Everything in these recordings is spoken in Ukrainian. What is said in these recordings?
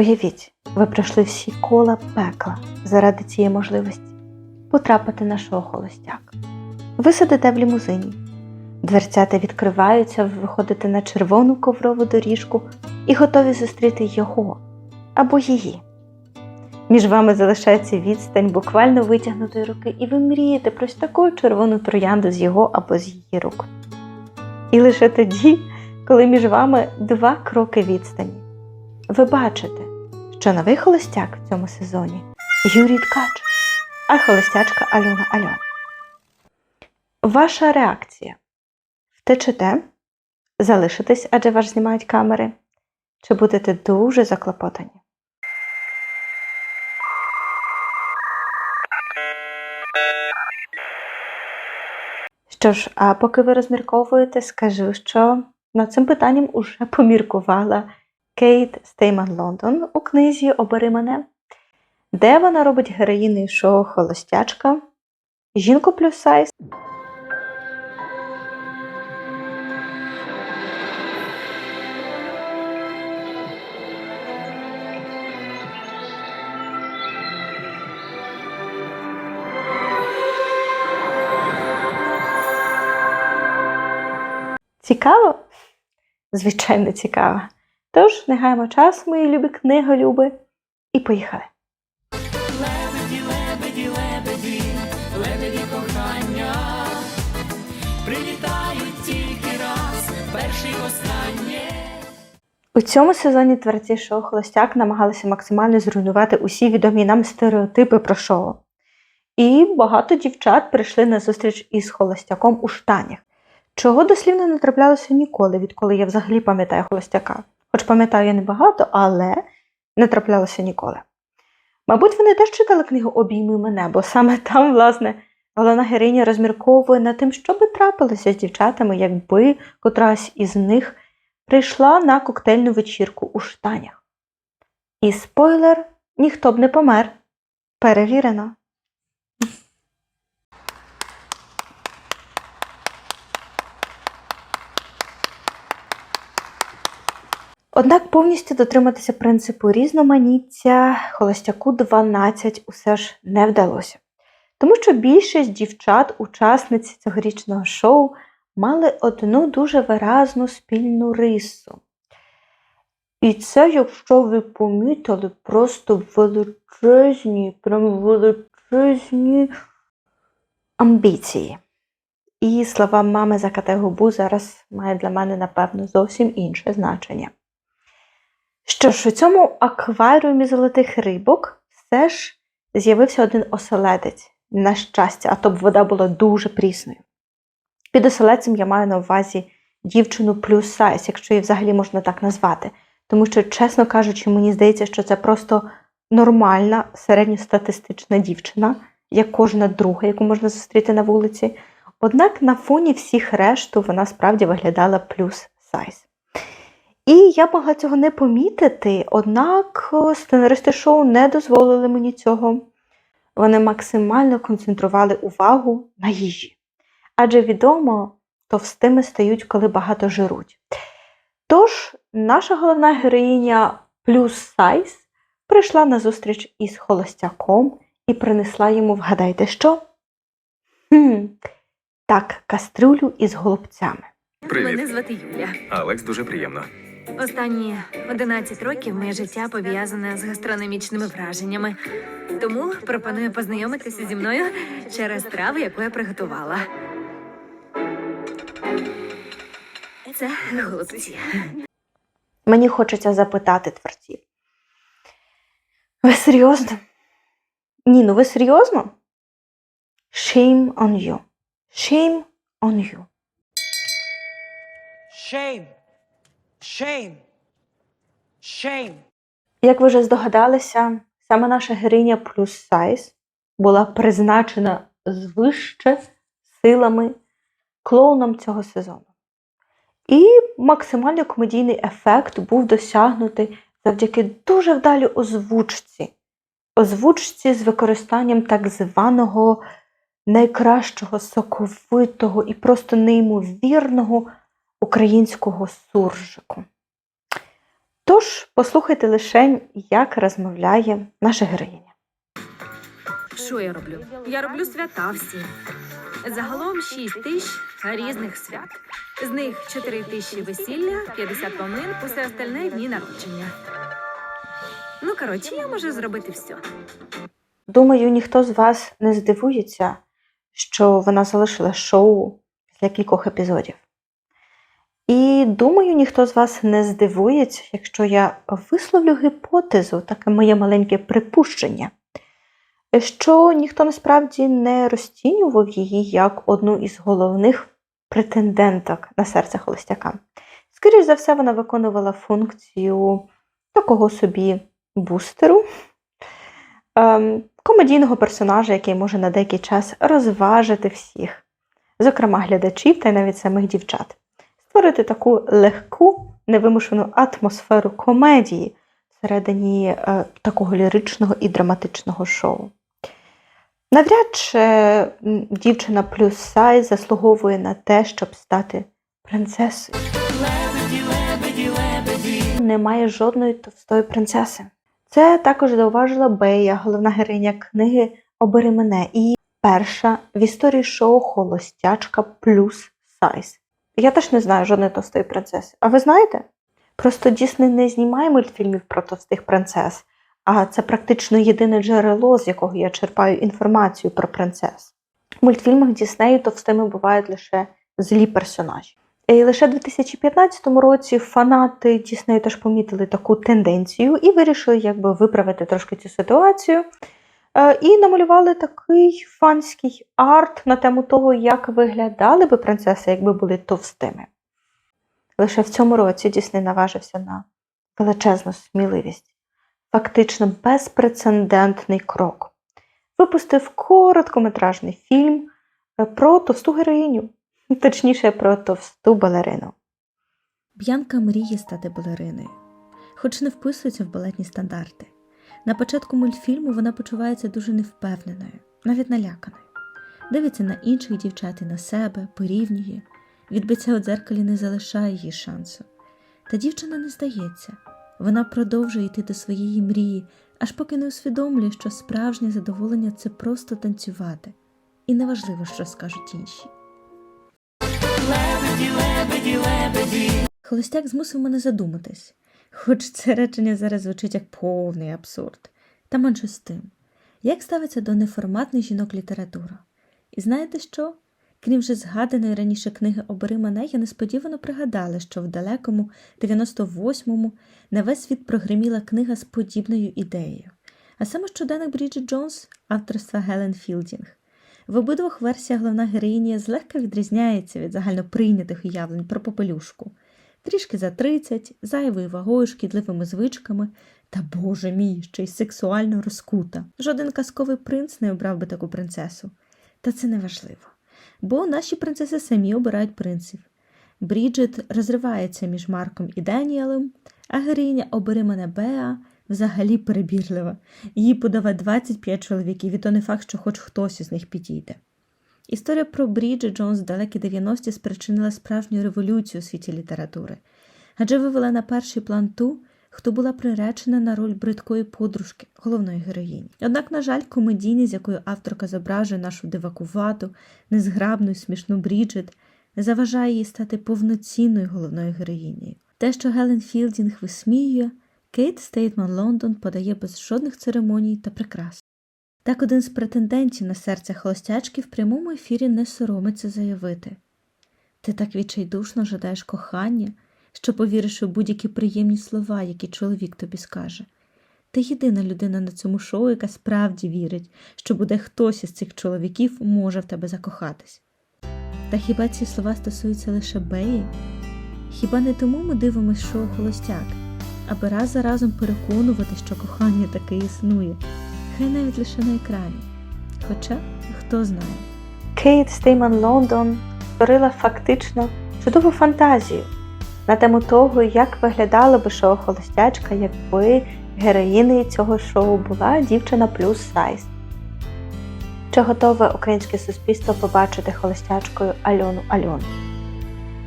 Уявіть, ви пройшли всі кола пекла заради цієї можливості потрапити на шоу холостяк. Ви сидите в лімузині, дверцята відкриваються, ви виходите на червону коврову доріжку і готові зустріти його або її. Між вами залишається відстань буквально витягнутої руки, і ви мрієте про таку червону троянду з його або з її рук. І лише тоді, коли між вами два кроки відстані, ви бачите, що новий холостяк в цьому сезоні? Юрій Ткач, а холостячка Альона Альона. Ваша реакція: втечете, залишитесь, адже вас знімають камери, чи будете дуже заклопотані? Що ж, а поки ви розмірковуєте, скажу, що над цим питанням уже поміркувала Кейт Стейман Лондон у книзі Обери мене, де вона робить героїною шоу Холостячка, жінку плюс сайз. Цікаво? Звичайно, цікаво. Тож, не гаємо час, мої любі книголюби, і поїхали. Лебеді, лебеді, лебеді, лебеді кохання, прилітають тільки раз, перший останнє. У цьому сезоні творці шоу Холостяк намагалися максимально зруйнувати усі відомі нам стереотипи про шоу. І багато дівчат прийшли на зустріч із холостяком у штанях, чого дослівно не траплялося ніколи, відколи я взагалі пам'ятаю холостяка. Хоч пам'ятаю я небагато, але не траплялося ніколи. Мабуть, вони теж читали книгу Обійми мене, бо саме там, власне, головна героїня розмірковує над тим, що би трапилося з дівчатами, якби котрась із них прийшла на коктейльну вечірку у штанях. І спойлер, ніхто б не помер. Перевірено. Однак повністю дотриматися принципу різноманіття холостяку 12 усе ж не вдалося. Тому що більшість дівчат-учасниць цьогорічного шоу мали одну дуже виразну спільну рису. І це, якщо ви помітили, просто величезні, прям величезні амбіції. І слова мами закате губу зараз має для мене, напевно, зовсім інше значення. Що ж, у цьому акваріумі золотих рибок все ж з'явився один оселедець, на щастя, а то б вода була дуже прісною. Під оселедцем я маю на увазі дівчину плюс сайз, якщо її взагалі можна так назвати. Тому що, чесно кажучи, мені здається, що це просто нормальна середньостатистична дівчина, як кожна друга, яку можна зустріти на вулиці. Однак на фоні всіх решту вона справді виглядала плюс сайз. І я могла цього не помітити, однак сценаристи шоу не дозволили мені цього. Вони максимально концентрували увагу на їжі. Адже відомо, товстими стають, коли багато жируть. Тож, наша головна героїня плюс сайз прийшла на зустріч із холостяком і принесла йому, вгадайте, що? Хм, так, кастрюлю із голубцями. Привіт. Мене звати Юля. Алекс, дуже приємно. Останні 11 років моє життя пов'язане з гастрономічними враженнями. Тому пропоную познайомитися зі мною через страву, яку я приготувала. Це голубці. Мені хочеться запитати творців. Ви серйозно? Ні, ну ви серйозно? Shame on you. Shame on you. Shame. Shame. Shame. Як ви вже здогадалися, саме наша героїня плюс сайз була призначена звище силами клоуном цього сезону. І максимально комедійний ефект був досягнутий завдяки дуже вдалій озвучці. Озвучці з використанням так званого найкращого соковитого і просто неймовірного українського суржику. Тож послухайте лише, як розмовляє наша героїня. Що я роблю? Я роблю свята всі. Загалом 6 тисяч різних свят. З них 4 тисячі весілля, 50 помин, усе остальне дні народження. Ну, коротше, я можу зробити все. Думаю, ніхто з вас не здивується, що вона залишила шоу після кількох епізодів. І думаю, ніхто з вас не здивується, якщо я висловлю гіпотезу, таке моє маленьке припущення, що ніхто насправді не розцінював її як одну із головних претенденток на серце холостяка. Скоріше за все, вона виконувала функцію такого собі бустеру, ем, комедійного персонажа, який може на деякий час розважити всіх, зокрема глядачів та й навіть самих дівчат, створити таку легку, невимушену атмосферу комедії всередині е, такого ліричного і драматичного шоу. Навряд чи дівчина плюс сайз заслуговує на те, щоб стати принцесою. Лебеді, лебеді, лебеді. Немає жодної товстої принцеси. Це також зауважила Бея, головна героїня книги Обери мене і перша в історії шоу Холостячка плюс сайз. Я теж не знаю жодної товстої принцеси. А ви знаєте? Просто Дісней не знімає мультфільмів про товстих принцес, а це практично єдине джерело, з якого я черпаю інформацію про принцес. В мультфільмах Діснею товстими бувають лише злі персонажі. І лише в 2015 році фанати Діснею теж помітили таку тенденцію і вирішили якби виправити трошки цю ситуацію. Е, І намалювали такий фанський арт на тему того, як виглядали би принцеси, якби були товстими. Лише в цьому році Дісней наважився на величезну сміливість, фактично безпрецедентний крок. Випустив короткометражний фільм е, про товсту героїню, точніше про товсту балерину. Б'янка мріє стати балериною, хоч не вписується в балетні стандарти. На початку мультфільму вона почувається дуже невпевненою, навіть наляканою. Дивиться на інших дівчат і на себе, порівнює. Відбиття у дзеркалі не залишає їй шансу. Та дівчина не здається. Вона продовжує йти до своєї мрії, аж поки не усвідомлює, що справжнє задоволення це просто танцювати. І неважливо, що скажуть інші. Лебеді, лебеді, лебеді. Холостяк змусив мене задуматись, хоч це речення зараз звучить як повний абсурд. Та менше з тим, як ставиться до неформатних жінок література? І знаєте що? Крім вже згаданої раніше книги Обери мене, я несподівано пригадала, що в далекому 98-му на весь світ прогреміла книга з подібною ідеєю. А саме щоденник Бріджит Джонс авторства Гелен Філдінг. В обидвох версіях головна героїня злегка відрізняється від загальноприйнятих уявлень про попелюшку. Трішки за 30, зайвою вагою, шкідливими звичками, та боже мій, ще й сексуально розкута. Жоден казковий принц не обрав би таку принцесу. Та це не важливо. Бо наші принцеси самі обирають принців. Бріджит розривається між Марком і Деніелем, а героїня обери мене Беа взагалі перебірлива. Їй подавай 25 чоловіків, і то не факт, що хоч хтось із них підійде. Історія про Бріджит Джонс в далекі 90-ті спричинила справжню революцію у світі літератури, адже вивела на перший план ту, хто була приречена на роль бридкої подружки, головної героїні. Однак, на жаль, комедійність, якою авторка зображує нашу дивакувату, незграбну і смішну Бріджит, не заважає їй стати повноцінною головною героїнею. Те, що Гелен Філдінг висміює, Кейт Стейтман Лондон подає без жодних церемоній та прикрас. Так один з претендентів на серце холостячки в прямому ефірі не соромиться заявити Ти так відчайдушно жадаєш кохання, що повіриш у будь-які приємні слова, які чоловік тобі скаже. Ти єдина людина на цьому шоу, яка справді вірить, що буде хтось із цих чоловіків може в тебе закохатись. Та хіба ці слова стосуються лише Беї? Хіба не тому ми дивимося шоу Холостяк, аби раз за разом переконувати, що кохання таке існує, хай навіть лише на екрані. Хоча хто знає. Кейт Стейман Лондон створила фактично чудову фантазію на тему того, як виглядало би шоу Холостячка, якби героїнею цього шоу була дівчина плюс сайз. Чи готове українське суспільство побачити холостячкою Альону Альону?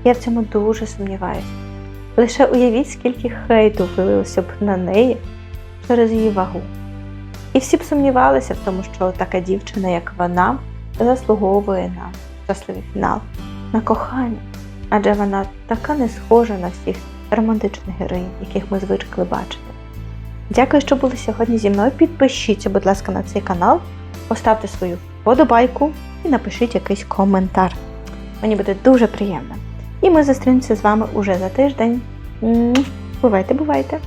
Я в цьому дуже сумніваюся. Лише уявіть, скільки хейту вилилося б на неї через її вагу. І всі б сумнівалися в тому, що така дівчина, як вона, заслуговує на щасливий фінал, на кохання. Адже вона така не схожа на всіх романтичних героїнь, яких ми звикли бачити. Дякую, що були сьогодні зі мною. Підпишіться, будь ласка, на цей канал, поставте свою вподобайку і напишіть якийсь коментар. Мені буде дуже приємно. І ми зустрінемося з вами уже за тиждень. Бувайте, бувайте!